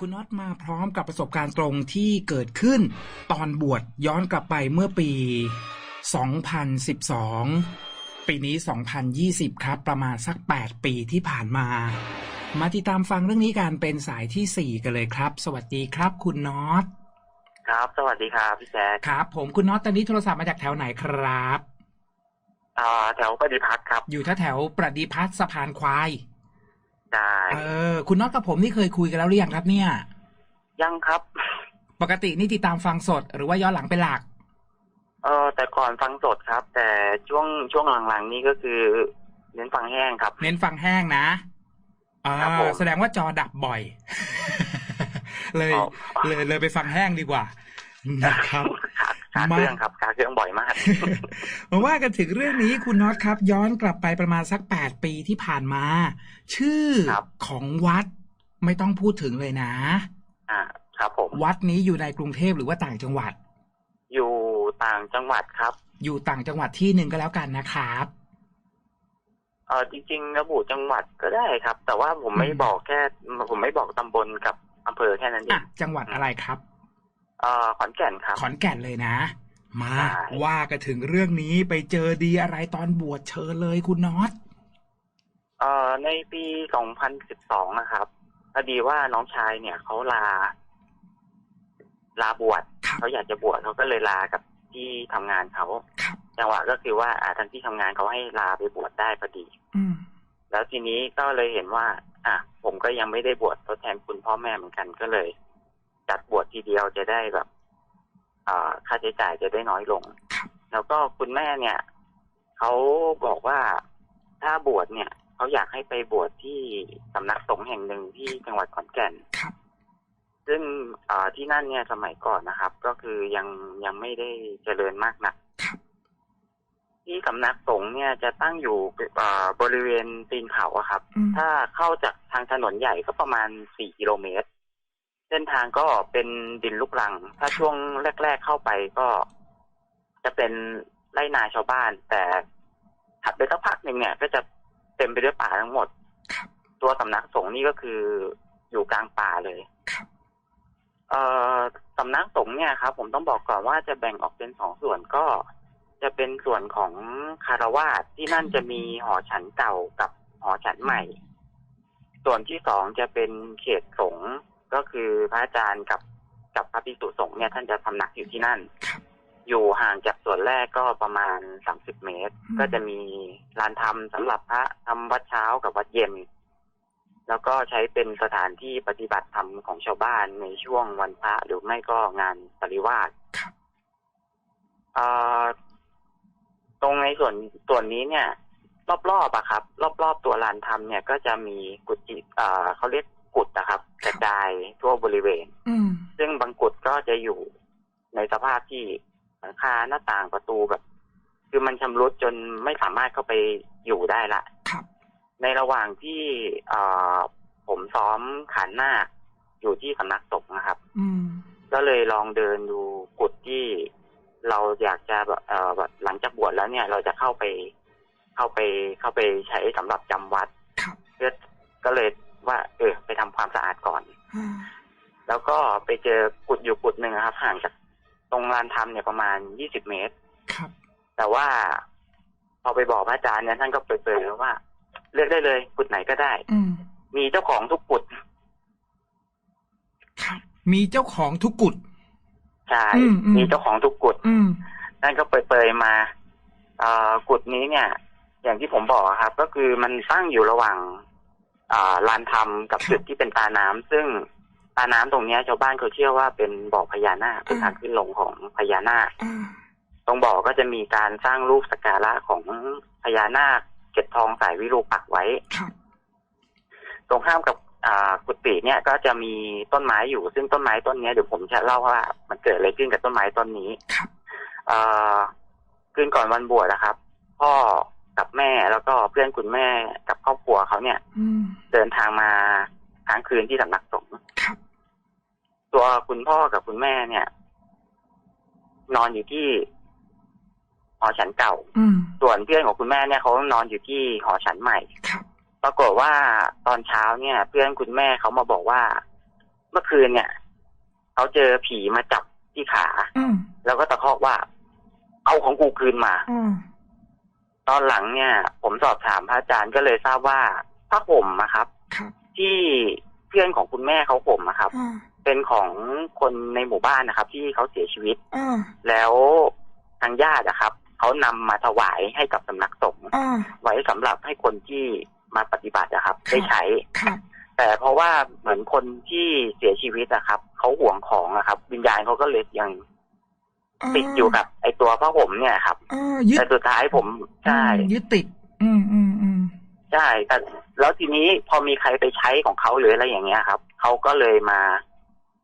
คุณน็อตมาพร้อมกับประสบการณ์ตรงที่เกิดขึ้น ตอนบวชย้อนกลับไปเมื่อปี 2012 ปีนี้ 2020 ครับ ประมาณสัก 8 ปีที่ผ่านมา มาติดตามฟังเรื่องนี้กันเป็นสายที่ 4 กันเลยครับ สวัสดีครับ คุณน็อตครับ สวัสดีครับพี่แจ๊คครับ ผมคุณน็อตตอนนี้โทรศัพท์มาจากแถวไหนครับอ่าแถวปฏิพัฒน์ครับ อยู่แถวแถวๆประดิพัฒน์สะพานควาย ได้เออ คุณน็อตกับผมนี่เคยคุยกันแล้วหรือยังครับ เนี่ย ยังครับ ปกตินี่ติดตามฟังสดหรือว่าย้อนหลังเป็นหลัก เออแต่ก่อนฟังสดครับ แต่ช่วงช่วงหลังๆ นี่ก็คือเน้นฟังแห้งครับ เน้นฟังแห้งนะอ่าครับผมแสดงว่าจอดับบ่อย เลยอ๋อเลยเลยไปฟังแห้งดีกว่านะครับ ขาขาเครื่องครับขาเครื่องบ่อยมากมาว่ากันถึงเรื่องนี้คุณน็อตครับ ย้อนกลับไปประมาณสักแปดปีที่ผ่านมา ชื่อครับของวัดไม่ต้องพูดถึงเลยนะ อ่า ครับผม วัดนี้อยู่ในกรุงเทพหรือว่าต่างจังหวัด อยู่ต่างจังหวัดครับ อยู่ต่างจังหวัดที่หนึ่งก็แล้วกันนะครับเออจริงๆระบุจังหวัดก็ได้ครับ แต่ว่าผมไม่อืมบอกแค่ ผมไม่บอกตำบลกับอำเภอแค่นั้นเออะงจังหวัดอะไรครับเออ ขอนแก่นครับ ขอนแก่นเลยนะ มาใช่ว่ากันถึงเรื่องนี้ไปเจอดีอะไรตอนบวชเชิญเลยคุณน็อตเอ่อในปี 2012 นะครับพอดีว่าน้องชายเนี่ยเขาลา ลาบวชครับเขาอยากจะบวชเขาก็เลยลากับที่ทำงานเขาครับจังหวะก็คือว่าอ่าทางที่ทำงานเขาให้ลาไปบวชได้พอดี อืมแล้วทีนี้ก็เลยเห็นว่า อะผมก็ยังไม่ได้บวชทดแทนคุณพ่อแม่เหมือนกันก็เลย จัดบวชทีเดียวจะได้แบบอ่าค่าใช้จ่ายจะได้น้อยลงครับแล้วก็คุณแม่เนี่ยเขาบอกว่าถ้าบวชเนี่ยเขาอยากให้ไปบวชที่สำนักสงฆ์แห่งหนึ่งที่จังหวัดขอนแก่นครับซึ่งอ่าที่นั่นเนี่ยสมัยก่อนนะครับ ก็คือยังยังไม่ได้เจริญมากนักครับที่สำนักสงฆ์เนี่ยจะตั้งอยู่อ่าบริเวณตีนเขาอะครับอืมถ้าเข้าจากทางถนนใหญ่ก็ประมาณสี่กิโลเมตร เส้นทางก็เป็นดินลูกรัง ถ้าช่วงแรก ๆเข้าไปก็ จะเป็นไร่นาชาวบ้าน แต่ถัดไปสักพักหนึ่งเนี่ย ก็จะเต็มไปด้วยป่าทั้งหมดครับตัวสำนักสงฆ์นี่ก็คืออยู่กลางป่าเลยครับเอ่อสำนักสงฆ์เนี่ยครับ ผมต้องบอกก่อนว่าจะแบ่งออกเป็นสองส่วนก็ จะเป็นส่วนของคารวาสที่นั่นจะมีหอฉันเก่ากับหอฉันใหม่ ส่วนที่สองจะเป็นเขตสงฆ์ ก็คือพระอาจารย์กับกับพระภิกษุสงฆ์เนี่ยท่านจะพำนักอยู่ที่นั่นครับอยู่ห่างจากส่วนแรกก็ประมาณสามสิบเมตรอืมก็จะมีลานธรรมสำหรับพระทำวัดเช้ากับวัดเย็น แล้วก็ใช้เป็นสถานที่ปฏิบัติธรรมของชาวบ้านในช่วงวันพระหรือไม่ก็งานปริวาสครับเอ่อตรงในส่วนส่วนนี้เนี่ย รอบๆอะครับ รอบๆตัวลานธรรมเนี่ยก็จะมีกุฏิเอ่อเขาเรียกกุฏนะครับกระ จายทั่วบริเวณอืมซึ่งบางกุฏก็จะอยู่ในสภาพที่หลังคาหน้าต่างประตูแบบ คือมันชำรุดจนไม่สามารถเข้าไปอยู่ได้ละครับในระหว่างที่เอ่อผมซ้อมขานหน้าคอยู่ที่สำนักสงฆ์นะครับอืมก็เลยลองเดินดูกุฏที่เราอยากจะแบบเอ่อแบบหลังจากบวชแล้วเนี่ย เราจะเข้าไปเข้าไปเข้าไปใช้สำหรับจำวัดครับเพื่อก็เลยว่า เออไปทำความสะอาดก่อนอ่า แล้วก็ไปเจอกุฏอยู่กุฏหนึ่งนะครับห่างจากตรงลานธรรมเนี่ยประมาณยี่สิบเมตร ครับ แต่ว่าพอไปบอกพระอาจารย์เนี่ยท่านก็เปิดๆว่า เลือกได้เลยกุฏไหนก็ได้ อืมมีเจ้าของทุกกุฏครับมีเจ้าของทุกกุฎใช่อืมอืมมีเจ้าของทุกกุฏอืมท่านก็เปิดๆมาเอ่อกุฏนี้เนี่ย อย่างที่ผมบอกอะครับ ก็คือมันตั้งอยู่ระหว่างอ่า ลานธรรมกับครับจุดที่เป็นตาน้ำซึ่งตาน้ำตรงเนี้ยชาวบ้านเขาเชื่อว่าเป็นบ่อพญานาคเป็นอ่าทางขึ้นลงของพญานาคอ่าตรงบ่อก็จะมีการสร้างรูปสักการะของพญานาคเก็บทองสายวิรูปักษ์ไว้ครับตรงข้ามกับอ่ากุฏิเนี่ยก็จะมีต้นไม้อยู่ ซึ่งต้นไม้ต้นเนี้ยเดี๋ยวผมจะเล่าว่า มันเกิดอะไรขึ้นกับต้นไม้ต้นนี้ครับเอ่อคืนก่อนวันบวชนะครับ พ่อ กับแม่แล้วก็เพื่อนคุณแม่กับครอบครัวเขาเนี่ยอืมเดินทางมาค้างคืนที่สำนักสงฆ์ครับตัวคุณพ่อกับคุณแม่เนี่ย นอนอยู่ที่หอฉันเก่าอืมส่วนเพื่อนของคุณแม่เนี่ยเขานอนอยู่ที่หอฉันใหม่ครับปรากฏว่าตอนเช้าเนี่ย เพื่อนคุณแม่เขามาบอกว่า เมื่อมื่อคืนเนี่ยเขาเจอผีมาจับที่ขาอืมแล้วก็ตะคอกว่า เอาของกูคืนมาอืม ตอนหลังเนี่ย ผมสอบถามพระอาจารย์ก็เลยทราบว่าผ้าห่มอะครับ ครับที่เพื่อนของคุณแม่เขาห่มอะครับ อ่าเป็นของคนในหมู่บ้านนะครับ ที่เขาเสียชีวิต อ่าแล้วทางญาติอะครับเขานำมาถวายให้กับสำนักสงฆ์อ่า ไว้สำหรับให้คนที่มาปฏิบัติอะครับครับได้ใช้ ครับ แต่เพราะว่าเหมือนคนที่เสียชีวิตอะครับเขาห่วงของอะครับ วิญญาณเขาก็เลยยัง ติดอยู่กับ ไอตัวผ้าห่มเนี่ยครับอ่ายึดแต่สุดท้ายผมใช่อืมยึดติด อืมอืมอืมใช่แต่แล้วทีนี้พอมีใครไปใช้ของเขาหรืออะไรอย่างเงี้ยครับเขาก็เลยมา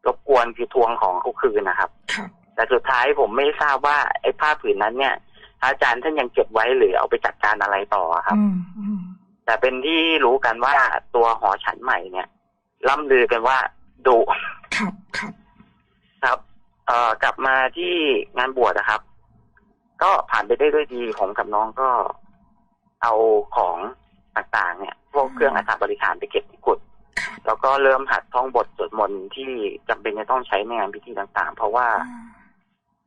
รบกวนคือทวงของเขาคืนนะครับครับแต่สุดท้ายผมไม่ทราบว่าไอ้ผ้าผืนนั้นเนี่ยพระอาจารย์ท่านยังเก็บไว้หรือเอาไปจัดการอะไรต่อครับอืมอืมแต่เป็นที่รู้กันว่าตัวหอฉันใหม่เนี่ยล่ำลือกันว่าดุครับครับ ครับ เอ่อกลับมาที่งานบวชนะครับ ก็ผ่านไปได้ด้วยดีผมกับน้องก็เอาของต่างๆ เนี่ย พวกเครื่องอาสาบริขารไปเก็บที่กุดครับแล้วก็เริ่มหัดท่องบทสวดมนต์ที่จำเป็นจะต้องใช้ในงานพิธีต่างๆ เพราะว่า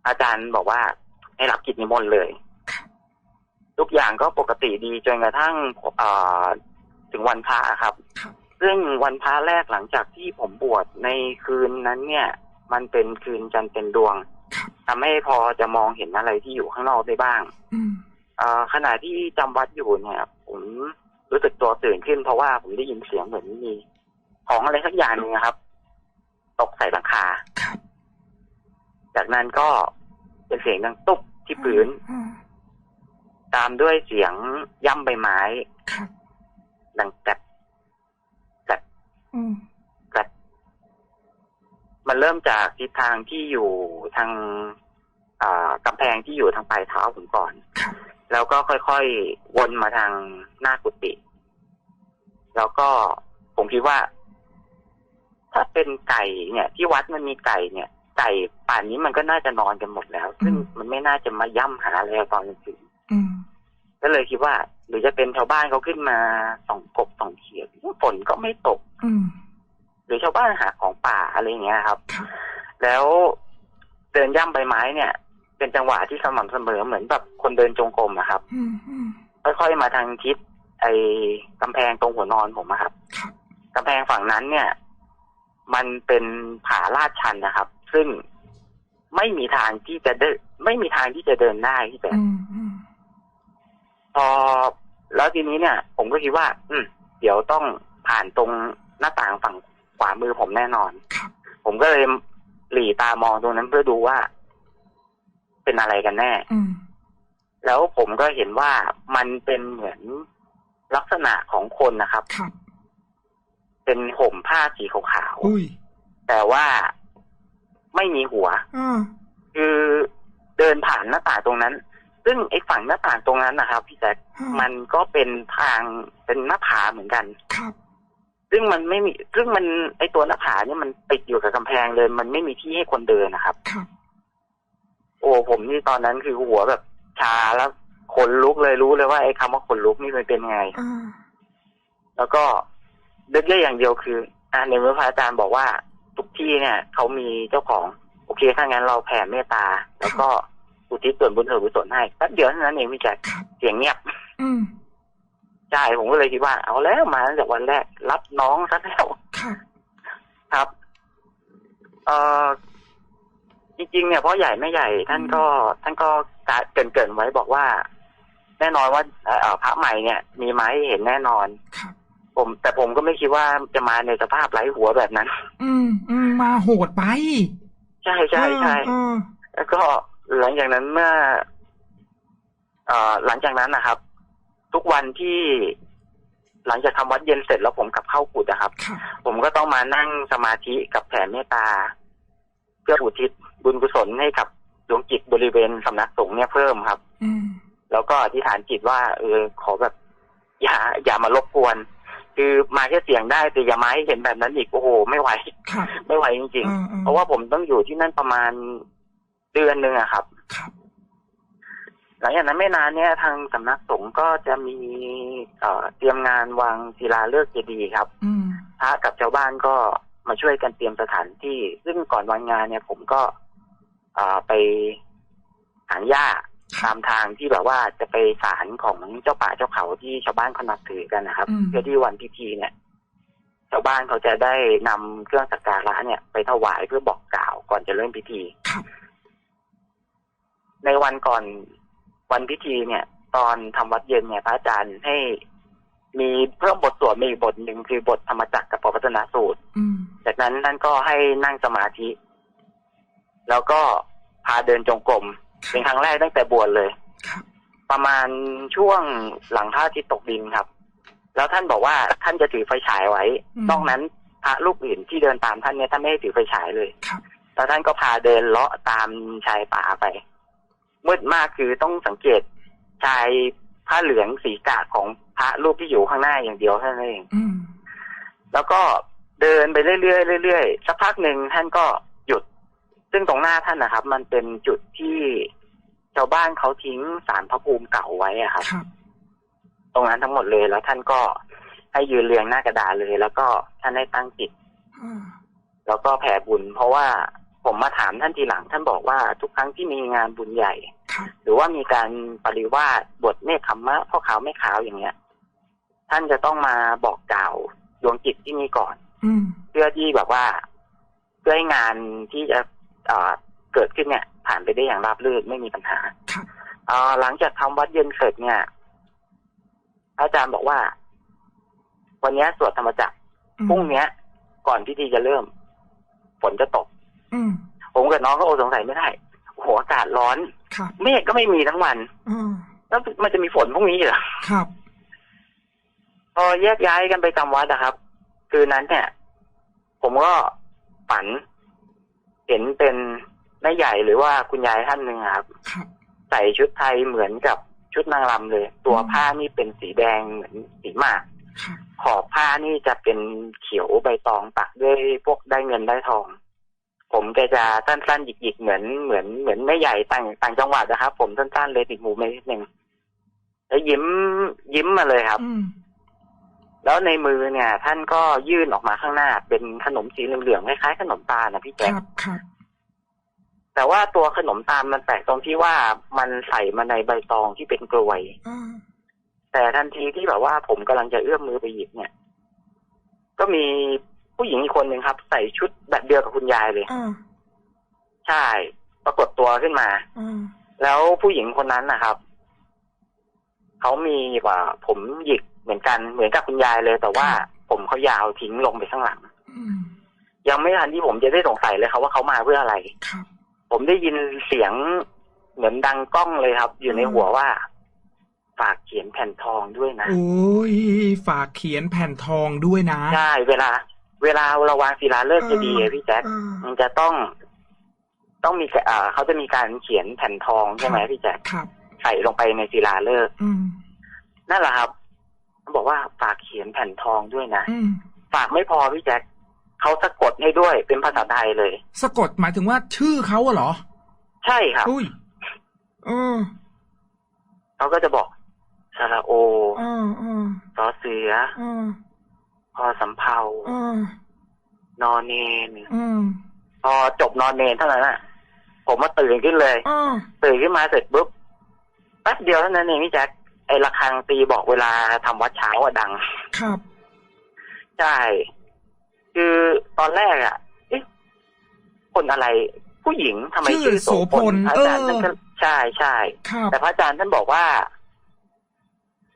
อ่าอาจารย์บอกว่าให้รับกิจนิมนต์เลยครับทุกอย่างก็ปกติดีจนกระทั่งเอ่อถึงวันพระครับครับ ซึ่งวันพระแรกหลังจากที่ผมบวชในคืนนั้นเนี่ย มันเป็นคืนจันทร์เป็นดวงครับทำให้พอจะมองเห็นอะไรที่อยู่ข้างนอกได้บ้างอืมเอ่อขณะที่จำวัดอยู่เนี่ย ผมรู้สึกตัวตื่นขึ้นเพราะว่าผมได้ยินเสียงเหมือนมีของอะไรสักอย่างหนึ่งนะครับ ตกใส่หลังคาครับจากนั้นก็เป็นเสียงดังตุ๊บที่พื้นอ่าตามด้วยเสียงย่ำใบไม้ครับดังแกรบแกรบอืมแกรบมัน เริ่มจากทิศทางที่อยู่ทางอ่ากำแพงที่อยู่ทางปลายเท้าผมก่อนครับแล้วก็ค่อยๆวนมาทางหน้ากุฏิแล้วก็ผมคิดว่า ถ้าเป็นไก่เนี่ย ที่วัดมันมีไก่เนี่ย ไก่ป่านนี้มันก็น่าจะนอนกันหมดแล้ว ซึ่งมันไม่น่าจะมาย่ำหาอะไรตอนกลางคืนอืมก็เลยคิดว่า หรือจะเป็นชาวบ้านเขาขึ้นมาส่องกบส่องเขียดฝนก็ไม่ตกอืม หรือชาวบ้านหาของป่าอะไรอย่างเงี้ยครับครับ แล้วเดินย่ำใบไม้เนี่ย เป็นจังหวะที่สม่ำเสมอเหมือนแบบคนเดินจงกรมอะครับอืมอืมค่อยๆมาทางทิศไอ้กำแพงตรงหัวนอนผมอะครับครับกำแพงฝั่งนั้นเนี่ย มันเป็นผาลาดชันนะครับ ซึ่งไม่มีทางที่จะเดินไม่มีทางที่จะเดินได้ที่แต่อืมอืมพอแล้วทีนี้เนี่ย ผมก็คิดว่า อืม เดี๋ยวต้องผ่านตรงหน้าต่างฝั่ง ขวามือผมแน่นอนครับผมก็เลยหลีตามองตรงนั้นเพื่อดูว่า เป็นอะไรกันแน่อืมแล้วผมก็เห็นว่ามันเป็นเหมือนลักษณะของคนนะครับครับเป็นห่มผ้าสีขาวอุ้ยๆแต่ว่าไม่มีหัวอ่าคือเดินผ่านหน้าต่างตรงนั้น ซึ่งไอ้ฝั่งหน้าต่างตรงนั้นนะครับ พี่แจ๊คอ่ามันก็เป็นทางเป็นหน้าผาเหมือนกัน ครับ ซึ่งมันไม่มีซึ่งมันไอตัวหน้าผาเนี่ยมันติดอยู่กับกำแพงเลย มันไม่มีที่ให้คนเดินนะครับครับ โอ้ผมนี่ตอนนั้นคือหัวแบบชาแล้วขนลุกเลยรู้เลยว่าไอ้คำว่าขนลุกนี่มันเป็นไงอ่าแล้วก็นึกได้อย่างเดียวคืออ่าในเมื่อพระอาจารย์บอกว่าทุกที่เนี่ยเขามีเจ้าของ โอเคถ้างั้นเราแผ่เมตตา แล้วก็อุทิศส่วนบุญส่วนกุศลให้แป๊บเดียวเท่านั้นเองพี่แจ๊คครับเสียงเงียบ อืม ใช่ผมก็เลยคิดว่า เอาแล้วมาตั้งแต่วันแรก รับน้องซะแล้วครับครับเอ่อจริงๆเนี่ยพ่อใหญ่แม่ใหญ่ ท่านก็ ท่านก็กะเกรินเกรินๆไว้บอกว่า แน่นอนว่าเอ่อพระใหม่เนี่ย มีไมาให้เห็นแน่นอนครับผมแต่ผมก็ไม่คิดว่าจะมาในสภาพไร้หัวแบบนั้น อืมอืมมาโหดไป ใช่ใช่ใช่เออแล้วก็หลังจากนั้นเมื่อเอ่อหลังจากนั้นนะครับ ทุกวันที่หลังจากทำวัดเย็นเสร็จแล้วผมกลับเข้ากุฏนะครับครับ ผมก็ต้องมานั่งสมาธิกับแผ่เมตตา เพื่ออุทิศบุญกุศลให้กับดวงจิตบริเวณสำนักสงฆ์เนี่ยเพิ่มครับ อืมแล้วก็อธิษฐานจิตว่า เออ ขอแบบ อย่า อย่ามารบกวน คือมาแค่เสียงได้แต่อย่ามาให้เห็นแบบนั้นอีกโอ้โหไม่ไหวครับไม่ไหวจริงอ่าๆเพราะว่าผมต้องอยู่ที่นั่นประมาณเดือนหนึ่งอะครับครับ หลังจากนั้นไม่นานเนี่ยทางสำนักสงฆ์ก็จะมีเอ่อเตรียมงานวางศิลาฤกษ์เจดีย์ครับอืมพระกับชาวบ้านก็มาช่วยกันเตรียมสถานที่ ซึ่งก่อนวันงานเนี่ย ผมก็อ่าไปถางหญ้าตามทางที่แบบว่าจะไปศาลของเจ้าป่าเจ้าเขาที่ชาวบ้านเขานับถือกันนะครับ อืม เพื่อที่วันพิธีเนี่ย ชาวบ้านเขาจะได้นำเครื่องสักการะเนี่ยไปถวายเพื่อบอกกล่าวก่อนจะเริ่มพิธี ครับ ในวันก่อน วันพิธีเนี่ย ตอนทำวัดเย็นเนี่ยพระอาจารย์ให้มีเพิ่มบทสวดมาอีกบทหนึ่งคือบทธรรมจักรกับปวัตนสูตรอืมจากนั้นท่านก็ให้นั่งสมาธิ แล้วก็พาเดินจงกรมเป็นครั้งแรกตั้งแต่บวชเลยครับประมาณช่วงหลังพระอาทิตย์ตกดินครับ แล้วท่านบอกว่าท่านจะถือไฟฉายไว้นอกนั้นพระลูกอื่นที่เดินตามท่านเนี่ยท่านไม่ให้ถือไฟฉายเลยครับแล้วท่านก็พาเดินเลาะตามชายป่าไป มืดมากคือต้องสังเกตชายผ้าเหลืองสีกาของพระรูปที่อยู่ข้างหน้าอย่างเดียวเท่านั้นเองอืมแล้วก็เดินไปเรื่อยๆเรื่อยๆสักพักหนึ่งท่านก็หยุด ซึ่งตรงหน้าท่านนะครับ มันเป็นจุดที่ชาวบ้านเขาทิ้งสารพระภูมิเก่าไว้อะครับครับตรงนั้นทั้งหมดเลยแล้วท่านก็ให้ยืนเรียงหน้ากระดานเลย แล้วก็ท่านให้ตั้งจิตอ่าแล้วก็แผ่บุญ เพราะว่า ผมมาถามท่านทีหลัง ท่านบอกว่าทุกครั้งที่มีงานบุญใหญ่ครับหรือว่ามีการปริวาสบทเนคขมมะพ่อขาวไม่ขาวอย่างเงี้ย ท่านจะต้องมาบอกกล่าวดวงจิตที่นี่ก่อนอืมเพื่อที่แบบว่าเพื่อให้งานที่จะเอ่อเกิดขึ้นเนี่ย ผ่านไปได้อย่างราบรื่นไม่มีปัญหาครับเอ่อหลังจากทำวัดเย็นเสร็จเนี่ย อาจารย์บอกว่า วันเนี้ยสวดธรรมจักรอืมพรุ่งเนี้ยก่อนพิธีจะเริ่ม ฝนจะตกอืม ผมกับน้องก็โอสงสัยไม่ได้โอ้โหอากาศร้อนครับเมฆก็ไม่มีทั้งวันอ่าแล้วมันจะมีฝนพรุ่งนี้เหรอครับ พอแยกย้ายกันไปจำวัดนะครับ คืนนั้นเนี่ย ผมก็ฝัน เห็นเป็นแม่ใหญ่หรือว่าคุณยายท่านหนึ่งอะครับครับ ใส่ชุดไทยเหมือนกับชุดนางรำเลย ตัวอืมผ้านี่เป็นสีแดงเหมือนสีหมากครับขอบผ้านี่จะเป็นเขียวใบตองปักด้วยพวกได้เงินได้ทอง ผมแกจะสั้นๆหยิกๆเหมือนเหมือนเหมือนแม่ใหญ่ต่างต่างจังหวัดนะครับ ผมสั้นๆเลยติดหมูไปนิดนึงแล้วยิ้มยิ้มมาเลยครับอืมแล้วในมือเนี่ย ท่านก็ยื่นออกมาข้างหน้า เป็นขนมสีเหลืองๆคล้ายๆขนมตาลนะพี่คแจ๊ครับครับแต่ว่าตัวขนมตาลมันแปลกตรงที่ว่ามันใส่มาในใบตองที่เป็นกลวยอ่าแต่ทันทีที่แบบว่าผมกำลังจะเอื้อมมือไปหยิบเนี่ย ก็มี ผู้หญิงอีกคนหนึ่งครับ ใส่ชุดแบบเดียวกับคุณยายเลยอ่าใช่ ปรากฏตัวขึ้นมาอ่าแล้วผู้หญิงคนนั้นนะครับเขามีกว่าผมหยิกเหมือนกันเหมือนกับคุณยายเลย แต่ว่าผมเขายาวทิ้งลงไปข้างหลังอืมยังไม่ทันที่ผมจะได้สงสัยเลยครับว่าเขามาเพื่ออะไรครับผมได้ยินเสียงเหมือนดังก้องเลยครับ อยู่ในหัวว่า ฝากเขียนแผ่นทองด้วยนะโอ้ยฝากเขียนแผ่นทองด้วยนะใช่เวลา เวลาเราวางศิลาฤกษ์จะดีอะพี่แจ๊คอ่ามันจะต้อง ต้องมีอ่าเขาจะมีการเขียนแผ่นทองใช่ไหมครับพี่แจ๊คครับใส่ลงไปในศิลาฤกษ์อืมนั่นแหละครับเขาบอกว่าฝากเขียนแผ่นทองด้วยนะอืมฝากไม่พอพี่แจ๊คเขาสะกดให้ด้วยเป็นภาษาไทยเลย สะกดหมายถึงว่าชื่อเขาอะเหรอ ใช่ครับอุ้ยเออเขาก็จะบอกสระโอเออเออสอเสือเออ พอสำเภาเออนอนเนนอืมพอจบนอนเนนเท่านั้นน่ะ ผมมาตื่นขึ้นเลยเออตื่นขึ้นมาเสร็จปุ๊บแป๊บเดียวเท่านั้นเองพี่แจ๊คไอ้ระฆังตีบอกเวลาทำวัดเช้าอะดัง ครับ ใช่ คือตอนแรกอะเอ๊ะ คนอะไร ผู้หญิงทำไมชื่อชื่อโสพลโสพลพระอาจารย์เออท่านก็ใช่ใช่ครับแต่พระอาจารย์ท่านบอกว่า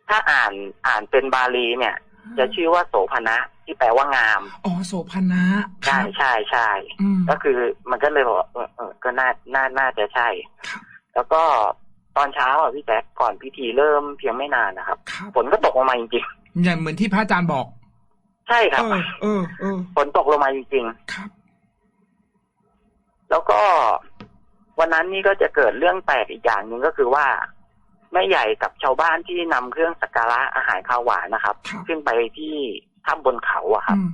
ถ้าอ่านอ่านเป็นบาลีเนี่ย จะชื่อว่าโสภณะที่แปลว่างาม อ๋อโสภณะคใช่รับใช่ใช่อืมก็คือมันก็เลยบอกว่าเออเออก็น่าน่าน่าจะใช่ครับแล้วก็ตอนเช้าอะพี่แจ๊คก่อนพิธีเริ่มเพียงไม่นานนะครับครับฝนก็ตกลงมาจริงอย่างเหมือนที่พระอาจารย์บอกๆใช่ครับเออเออเออฝนตกลงมาจริงครับๆแล้วก็วันนั้นนี่ก็จะเกิดเรื่องแปลกอีกอย่างหนึ่งก็คือว่า แม่ใหญ่กับชาวบ้านที่นำเครื่องสักการะอาหารข้าวหวานนะครับครับขึ้นไปที่ถ้ำบนเขาอะครับอืม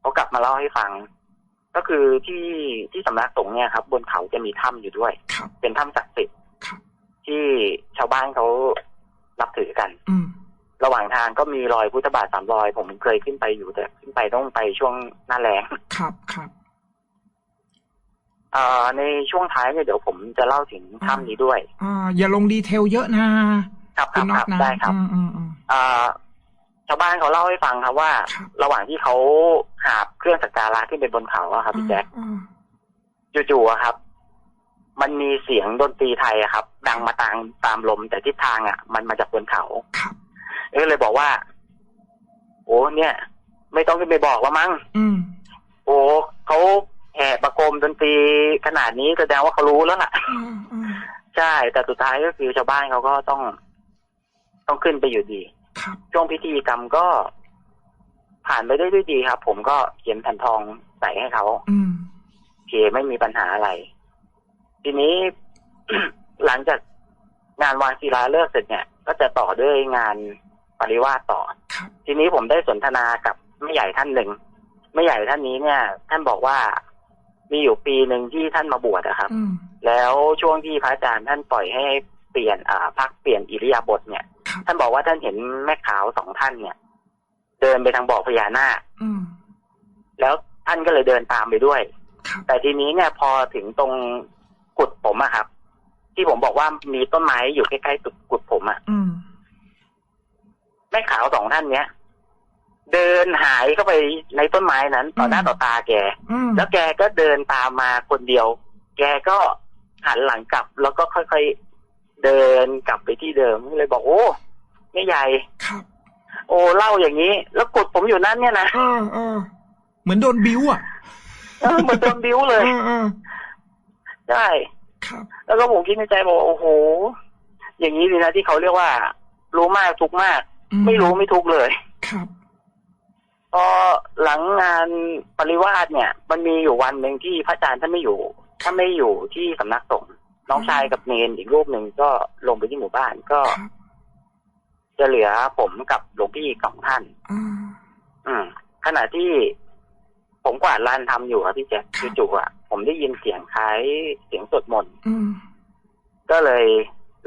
เขากลับมาเล่าให้ฟัง ก็คือที่ที่สำนักสงฆ์เนี่ยครับ บนเขาจะมีถ้ำอยู่ด้วยครับเป็นถ้ำศักดิ์สิทธิ์ครับที่ชาวบ้านเขานับถือกันอืมระหว่างทางก็มีรอยพุทธบาทสามรอย ผมเคยขึ้นไปอยู่แต่ขึ้นไปต้องไปช่วงหน้าแรงครับครับเอ่อ ในช่วงท้ายเนี่ยเดี๋ยวผมจะเล่าถึงถ้ำนี้ด้วยอ่าอย่าลงดีเทลเยอะนะครับคคุรัณบน็อคตรับนะได้ครับอืมอืมอืมเอ่อชาวบ้านเขาเล่าให้ฟังครับว่าครับระหว่างที่เขาหาบเครื่องสักการะขึ้นไปบนเขาอะครับพี่แจ๊คอ่าจู่ๆอะครับ มันมีเสียงดนตรีไทยอะครับ ดังมาตามตามลม แต่ทิศทางอะมันมาจากบนเขาครับก็เลยบอกว่า โอ้เนี่ย ไม่ต้องขึ้นไปบอกว่ามั้งอืมโอ้เขา แห่ประโคมดนตรีขนาดนี้แสดงว่าเขารู้แล้วล่ะอ่าอ่าใช่ แต่สุดท้ายก็คือชาวบ้านเขาก็ต้อง ต้องขึ้นไปอยู่ดีครับช่วงพิธีกรรมก็ ผ่านไปได้ด้วยดีครับ ผมก็เขียนแผ่นทองใส่ให้เขาอืมโอเคไม่มีปัญหาอะไร ทีนี้หลังจากงานวางศิลาเลิกษ์เสร็จเนี่ย ก็จะต่อด้วยงานปริวาสต่อครับทีนี้ผมได้สนทนากับแม่ใหญ่ท่านหนึ่งแม่ใหญ่ท่านนี้เนี่ย ท่านบอกว่า มีอยู่ปีหนึ่งที่ท่านมาบวชนะครับอืมแล้วช่วงที่พระอาจารย์ท่านปล่อยให้เปลี่ยนอ่าพักเปลี่ยนอิริยาบถเนี่ยครับท่านบอกว่าท่านเห็นแม่ขาวสองท่านเนี่ย เดินไปทางบ่อพญานาคอืมแล้วท่านก็เลยเดินตามไปด้วยครับแต่ทีนี้เนี่ยพอถึงตรงกุดผมอะครับ ที่ผมบอกว่ามีต้นไม้อยู่ใกล้ๆตุดกุดผมอะอืมแม่ขาวสองท่านเนี้ย เดินหายเข้าไปในต้นไม้นั้นต่อหน้าอืมต่อตาแกอืมแล้วแกก็เดินตามมาคนเดียว แกก็หันหลังกลับ แล้วก็ค่อยๆเดินกลับไปที่เดิมเลยบอกโอ้ไม่ใหญ่ครับโอ้เล่าอย่างนี้ แล้วกดผมอยู่นั่นเนี่ยนะเออเออเหมือนโดนบิ้วอะเออเหมันโดนบิ้วเลยเออเออใช่ครับแล้วก็ผมคิดในใจบอกว่าโอ้โห อย่างนี้ดีนะที่เขาเรียกว่า รู้มากทุกข์มากอืไม่รู้ไม่ทุกข์เลย ครับ พอหลังงานปริวาสเนี่ย มันมีอยู่วันหนึ่งที่พระอาจารย์ท่านไม่อยู่ท่านไม่อยู่ที่สำนักสงฆ์น้องชายกับเนนอีกรูปหนึ่งก็ลงไปที่หมู่บ้านก็ครับจะเหลือผมกับหลวงพี่สองท่านอ่าอืมขณะที่ผมกวาดลานทำอยู่ครับพี่แจ๊คครับจู่ๆอะผมได้ยินเสียงคล้ายเสียงสวดมนต์อืมก็เลย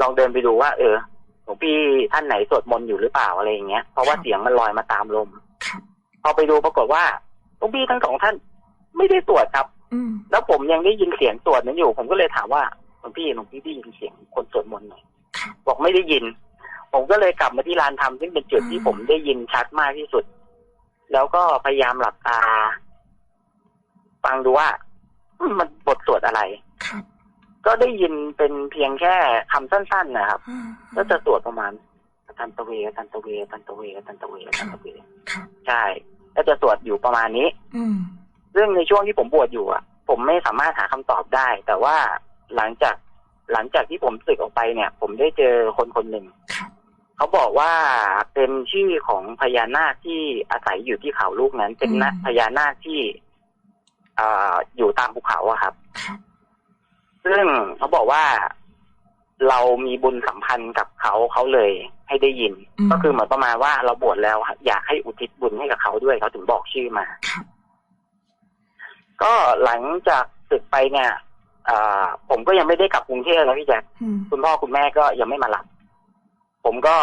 ลองเดินไปดูว่า เออหลวงพี่ท่านไหนสวดมนต์อยู่หรือเปล่าอะไรอย่างเงี้ยเพราะว่าเสียงมันลอยมาตามลม ครับพอไปดูปรากฏว่าหลวงพี่ทั้งสองท่าน ไม่ได้สวดครับ อืมแล้วผมยังได้ยินเสียงสวดนั้นอยู่ ผมก็เลยถามว่าหลวงพี่หลวงพี่ได้ยินเสียงคนสวดมนต์ไหมครับบอกไม่ได้ยิน ผมก็เลยกลับมาที่ลานธรรมซึ่งเป็นจุดที่อืมผมได้ยินชัดมากที่สุด แล้วก็พยายามหลับตา ฟังดูว่าอืมมันบทสวดอะไร ครับก็ได้ยินเป็นเพียงแค่คำสั้น ๆ นะครับอ่าก็จะสวดประมาณตันตะเวตันตะเวตันตะเวตันตะเวตันตะเว ครับ ใช่ ก็จะสวดอยู่ประมาณนี้ อืมซึ่งในช่วงที่ผมบวชอยู่อะ ผมไม่สามารถหาคำตอบได้ แต่ว่าหลังจากหลังจากที่ผมสึกออกไปเนี่ย ผมได้เจอคนคนหนึ่งครับเขาบอกว่าเป็นชื่อของพญานาคที่อาศัยอยู่ที่เขาลูกนั้น เป็นนะพญานาคที่อ่าอยู่ตามภูเขาอะครับครับซึ่งเขาบอกว่า เรามีบุญสัมพันธ์กับเขาเขาเลยให้ได้ยินมก็คือเหมือนประมาณว่าเราบวชแล้ว อยากให้อุทิศบุญให้กับเขาด้วยเขาถึงบอกชื่อมาครับก็หลังจากศึกไปเนี่ยอ่าผมก็ยังไม่ได้กลับกรุงเทพนะพี่แจ๊คอืมคุณพ่อคุณแม่ก็ยังไม่มารับผมก็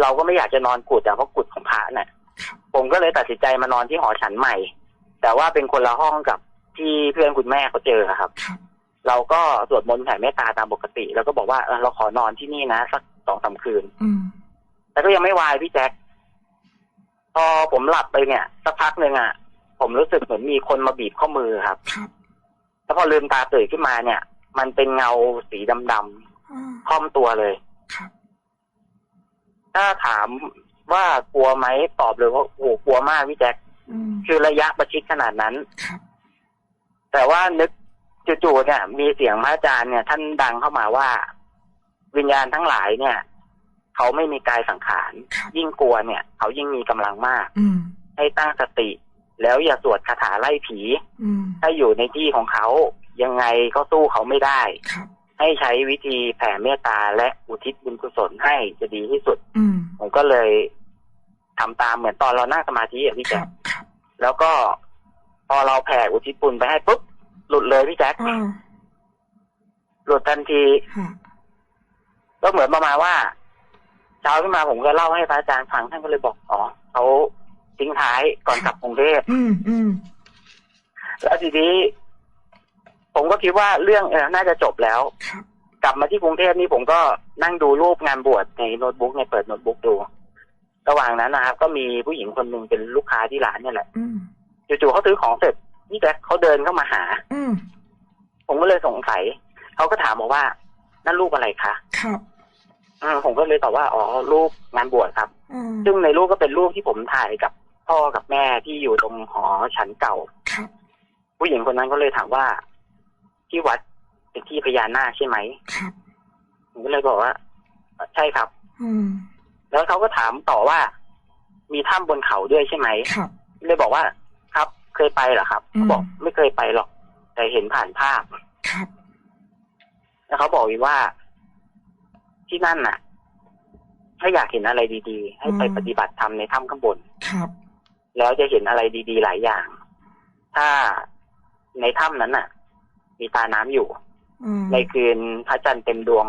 เราก็ไม่อยากจะนอนกุดอะเพราะกุดของพระเนี่ยครับผมก็เลยตัดสินใจมานอนที่หอฉันใหม่ แต่ว่าเป็นคนละห้องกับที่เพื่อนคุณแม่เขาเจอครับครับ เราก็สวดมนต์แผ่เมตตาตามปกติ แล้วก็บอกว่าเออเราขอนอนที่นี่นะสักสองสามคืนอืมแต่ก็ยังไม่วายพี่แจ็คพอผมหลับไปเนี่ยสักพักหนึ่งอะ ผมรู้สึกเหมือนมีคนมาบีบข้อมือครับครับแล้วพอลืมตาตื่นขึ้นมาเนี่ย มันเป็นเงาสีดำอ่าๆค่อมตัวเลยครับถ้าถามว่ากลัวไหมตอบเลยว่าโอ้โหกลัวมากพี่แจ็คอืมคือระยะประชิดขนาดนั้นครับแต่ว่านึก จู่ๆเนี่ย มีเสียงพระอาจารย์เนี่ย ท่านดังเข้ามาว่า วิญญาณทั้งหลายเนี่ย เขาไม่มีกายสังขารครับยิ่งกลัวเนี่ย เขายิ่งมีกำลังมาก อืมให้ตั้งสติ แล้วอย่าสวดคาถาไล่ผีอืมถ้าอยู่ในที่ของเขายังไงก็สู้เขาไม่ได้ครับให้ใช้วิธีแผ่เมตตาและอุทิศบุญกุศลให้จะดีที่สุดอืมผมก็เลยทำตามเหมือนตอนเรานั่งสมาธิอะพี่คแจ๊รัคบครับแล้วก็พอเราแผ่อุทิศบุญไปให้ปุ๊บ หลุดเลยพี่แจ๊คอ่าหลุดทันทีฮะก็เหมือนประมาณว่า เช้าขึ้นมาผมก็เล่าให้พระอาจารย์ฟังท่านก็เลยบอกอ๋อเขาทิ้งท้ายก่อนกลับกรุงเทพอืมอืมแล้วทีนี้ ผมก็คิดว่าเรื่องเออน่าจะจบแล้วครับกลับมาที่กรุงเทพนี่ผมก็นั่งดูรูปงานบวชในโน้ตบุ๊กในยเปิดโน้ตบุ๊กดู ระหว่างนั้นนะครับ ก็มีผู้หญิงคนหนึ่งเป็นลูกค้าที่ร้านเนี่ยแหละอืมจู่ๆเขาซื้อของเสร็จ นี่แจ็คเขาเดินเข้ามาหา อืมผมก็เลยสงสัยเขาก็ถามบอกว่า นั่นรูปอะไรคะครับอืมผมก็เลยตอบว่าอ๋อรูปงานบวชครับอืมซึ่งในรูปก็เป็นรูปที่ผมถ่ายกับพ่อกับแม่ที่อยู่ตรงหอฉันเก่าครับผู้หญิงคนนั้นก็เลยถามว่า ที่วัดเป็นที่พญานาคใช่ไหมครับผมก็เลยบอกว่า ใช่ครับ อืมแล้วเขาก็ถามต่อว่า มีถ้ำบนเขาด้วยใช่ไหมครับเลยบอกว่าครับ เคยไปเหรอครับอืมเขาบอกไม่เคยไปหรอก แต่เห็นผ่านภาพครับ แล้วเขาบอกอีกว่าที่นั่นน่ะ ถ้าอยากเห็นอะไรดีๆ ให้ไปอืมปฏิบัติธรรมในถ้ำข้างบนครับ แล้วจะเห็นอะไรดีๆ หลายอย่าง ถ้าในถ้ำนั้นน่ะ มีตาน้ำอยู่อืมในคืนพระจันทร์เต็มดวง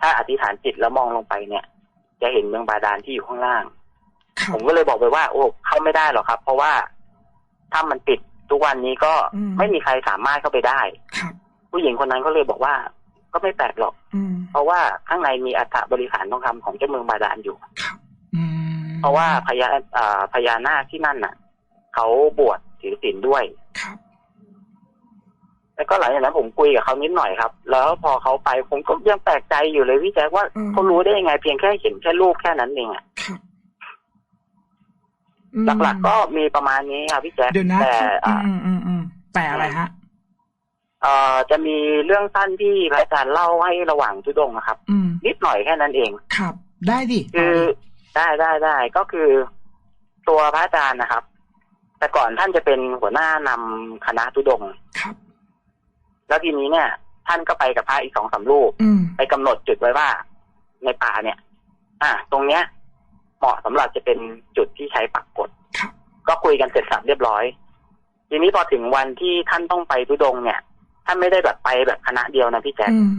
ถ้าอธิษฐานจิตแล้วมองลงไปเนี่ย จะเห็นเมืองบาดาลที่อยู่ข้างล่างครัผบมก็เลยบอกไปว่า โอ้เข้าไม่ได้หรอกครับ เพราะว่า ถ้ามันปิดทุกวันนี้ก็อืมไม่มีใครสามารถเข้าไปได้ครับผู้หญิงคนนั้นก็เลยบอกว่า ก็ไม่แปลกหรอกอืมเพราะว่าข้างในมีอัฐบริขารทองคำของเจ้าเมืองบาดาลอยู่ครับอืมเพราะว่าพญาอ่าพญานาคที่นั่นน่ะ เขาบวชถือศีลด้วยครับแล้วก็หลังจากนั้นผมคุยกับเขานิดหน่อยครับ แล้วพอเขาไปผมก็ยังแปลกใจอยู่เลยพี่แจ๊คว่าอืมเขารู้ได้ยังไงเพียงแค่เห็นแค่รูปแค่นั้นเองอะครับอืม หลักๆก็มีประมาณนี้ครับพี่แจ๊คเดี๋ยวนะแต่อ่าอืมอืมอืมแต่อะไรฮะเอ่อจะมีเรื่องสั้นที่พระอาจารย์เล่าให้ระหว่างทุดงค์นะครับอืมนิดหน่อยแค่นั้นเองครับ ได้ดิคือต่ดิได้ได้ได้ก็คือ ตัวพระอาจารย์นะครับ แต่ก่อนท่านจะเป็นหัวหน้านำคณะทุดงค์ครับ แล้วทีนี้เนี่ย ท่านก็ไปกับพระอีกสองสามรูปอืมไปกำหนดจุดไว้ว่า ในป่าเนี่ย อ่าตรงเนี้ย เหมาะสำหรับจะเป็นจุดที่ใช้ปักกดครับก็คุยกันเสร็จสับเรียบร้อย ทีนี้พอถึงวันที่ท่านต้องไปทุดงค์เนี่ยท่านไม่ได้แบบไปแบบคณะเดียวนะพี่แจ๊คอืม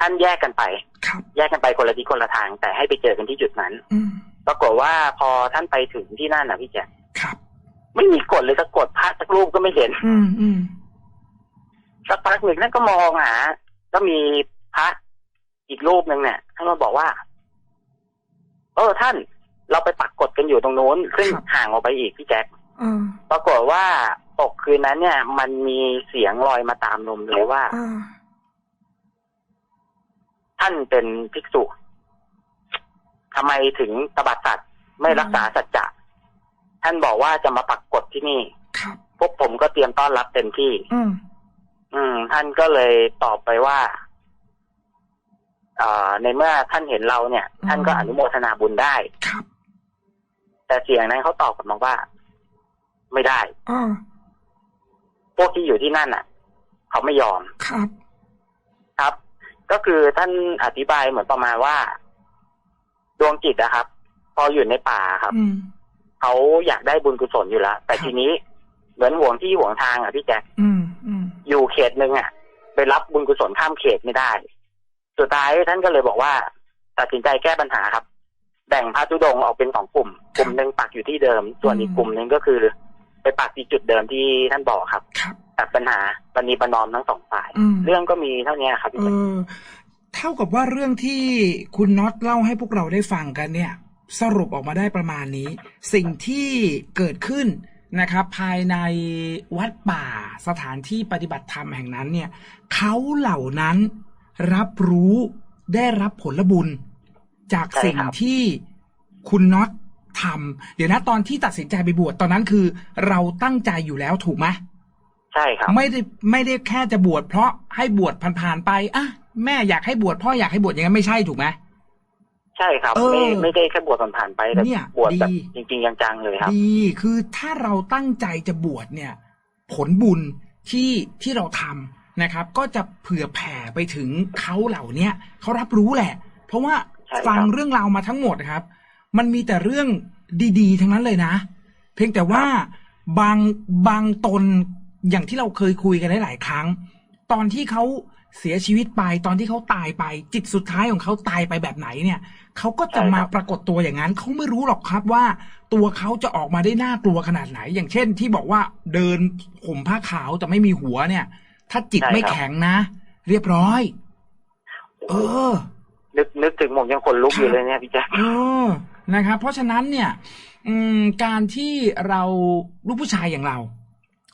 ท่านแยกกันไปครับแยกกันไปคนละที่คนละทาง แต่ให้ไปเจอกันที่จุดนั้นอืมปรากฏว่าพอท่านไปถึงที่นั่นนะพี่แจ๊คครับไม่มีกฎเลยสักกฎพระสักรูปก็ไม่เห็นอืมอืมสักพักหนึ่งท่านก็มองหาก็มีพระอีกรูปหนึ่งเนี่ยท่านมาบอกว่า เออท่านเราไปปักกฎกันอยู่ตรงนู้นซึ่งห่างออกไปอีกพี่แจ๊คอืมปรากฏว่าตกคืนนั้นเนี่ย มันมีเสียงลอยมาตามลมเลยว่าอ่าท่านเป็นภิกษุทำไมถึงตบัดสัตว์ไม่รักษาสัจจะท่านบอกว่าจะมาปักกฎที่นี่ครับพวกผมก็เตรียมต้อนรับเต็มที่ อืมอืมท่านก็เลยตอบไปว่าเอ่อ ในเมื่อท่านเห็นเราเนี่ย ท่านก็อนุโมทนาบุญได้ครับ แต่เสียงนั้นเขาตอบกลับมาว่า ไม่ได้อ่าพวกที่อยู่ที่นั่นอะ เขาไม่ยอมครับ ครับ ก็คือท่านอธิบายเหมือนประมาณว่า ดวงจิตนะครับ พออยู่ในป่าครับอืมเขาอยากได้บุญกุศลอยู่แล้วแต่ครับทีนี้เหมือนห่วงที่ห่วงทางอะพี่แจ๊คอืมอืมอยู่เขตหนึ่งอะ ไปรับบุญกุศลข้ามเขตไม่ได้ สุดท้ายท่านก็เลยบอกว่า ตัดสินใจแก้ปัญหาครับ แบ่งพระธุดงค์ออกเป็นสองกลุ่ม กลุ่มหนึ่งปักอยู่ที่เดิม ส่วนอีกกลุ่มหนึ่งก็คือ ไปปักที่จุดเดิมที่ท่านบอกครับครับตัดปัญหาปณีประนอมทั้งสองฝ่ายอืมเรื่องก็มีเท่านี้ครับพี่เอแจ๊คอเท่ากับว่าเรื่องที่คุณน็อตเล่าให้พวกเราได้ฟังกันเนี่ย สรุปออกมาได้ประมาณนี้ สิ่งที่เกิดขึ้นนะครับ ภายในวัดป่าสถานที่ปฏิบัติธรรมแห่งนั้นเนี่ยเขาเหล่านั้น รับรู้ได้รับผลบุญ จากสิ่งที่คุณน็อตทำเดี๋ยวนะตอนที่ตัดสินใจไปบวชตอนนั้นคือ เราตั้งใจอยู่แล้วถูกไหมใช่ครับ ไม่ได้ไม่ได้แค่จะบวชเพราะให้บวชผ่านๆไปอะแม่อยากให้บวชพ่ออยากให้บวชอย่างนั้นไม่ใช่ถูกไหมใช่ครับเออไม่ไม่ได้แค่บวชผ่านๆไปแต่เนี่ยบวชแบบดีจริงๆจังๆเลยครับดีคือถ้าเราตั้งใจจะบวชเนี่ย ผลบุญที่ที่เราทำ นะครับ ก็จะเผื่อแผ่ไปถึงเขาเหล่าเนี้ยเขารับรู้แหละ เพราะว่าใช่ครับฟังเรื่องราวมาทั้งหมดครับ มันมีแต่เรื่องดีๆ ทั้งนั้นเลยนะ เพียงแต่ว่าบางบางตนอย่างที่เราเคยคุยกันหลายๆครั้ง ตอนที่เขาเสียชีวิตไปตอนที่เขาตายไป จิตสุดท้ายของเขาตายไปแบบไหนเนี่ยเขาก็จะใช่ครับมาปรากฏตัวอย่างนั้นเขาไม่รู้หรอกครับว่า ตัวเขาจะออกมาได้น่ากลัวขนาดไหน อย่างเช่น ที่บอกว่าเดินห่มผ้าขาวแต่ไม่มีหัวเนี่ย ถ้าจิตไม่แข็งนะ เรียบร้อย เออ นึกนึกถึงผมยังขนลุกอยู่เลยเนี่ยพี่แจ๊คเออนะครับ เพราะฉะนั้นเนี่ย อืมการที่เราลูกผู้ชายอย่างเรา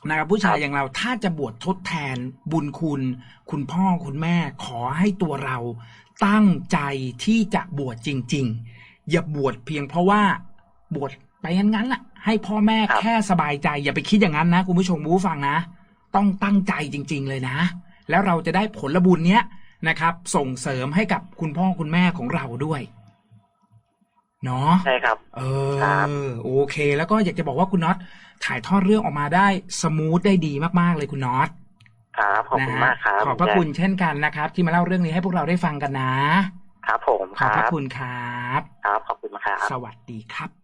นะครับผู้ชายอย่างเราถ้าจะบวชทดแทนบุญคุณ คุณพ่อคุณแม่ขอให้ตัวเราตั้งใจที่จะบวชจริง ๆ อย่าบวชเพียงเพราะว่าบวชไปงั้นๆล่ะ ให้พ่อแม่ครับแค่สบายใจ อย่าไปคิดอย่างนั้นนะ คุณผู้ชมคุณผู้ฟังนะ ต้องตั้งใจจริง ๆ เลยนะ แล้วเราจะได้ผลบุญเนี้ยนะครับ ส่งเสริมให้กับคุณพ่อคุณแม่ของเราด้วยเนาะใช่ครับ เอครับอโอเค แล้วก็อยากจะบอกว่าคุณน็อตถ่ายทอดเรื่องออกมาได้สมูทได้ดีมากๆเลยคุณน็อตครับขอบนะคุณฮะมากครับขอบพระพี่แจ๊คุณเช่นกันนะครับ ที่มาเล่าเรื่องนี้ให้พวกเราได้ฟังกันนะ ครับผมขคอบรัพระบคุณครับ ครับขอบคุณครับ สวัสดีครับ